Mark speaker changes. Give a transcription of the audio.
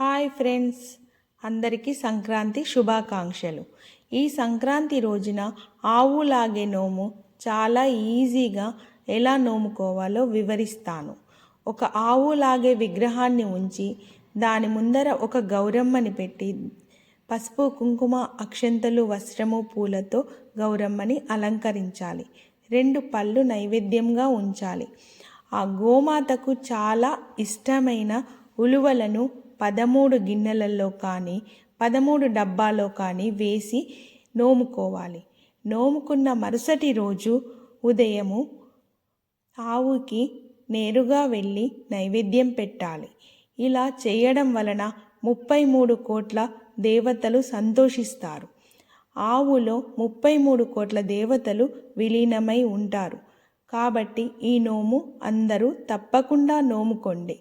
Speaker 1: Hi friends. అందరికీ సంక్రాంతి శుభాకాంక్షలు. ఈ సంక్రాంతి రోజున ఆవు లాగే నోము చాలా ఈజీగా ఎలా నోముకోవాలో వివరిస్తాను. ఒక ఆవు లాగే విగ్రహాన్ని ఉంచి దాని ముందర ఒక గౌరమ్మని పెట్టి పసుపు కుంకుమ అక్షంతలు వస్త్రము పూలతో గౌరమ్మని అలంకరించాలి. రెండు పళ్ళు నైవేద్యంగా ఉంచాలి. ఆ గోమాతకు చాలా ఇష్టమైన ఉలువలను పదమూడు గిన్నెలలో కానీ పదమూడు డబ్బాలో కానీ వేసి నోముకోవాలి. నోముకున్న మరుసటి రోజు ఉదయము ఆవుకి నేరుగా వెళ్ళి నైవేద్యం పెట్టాలి. ఇలా చేయడం వలన ముప్పై మూడు కోట్ల దేవతలు సంతోషిస్తారు. ఆవులో ముప్పై మూడు కోట్ల దేవతలు విలీనమై ఉంటారు. కాబట్టి ఈ నోము అందరూ తప్పకుండా నోముకోండి.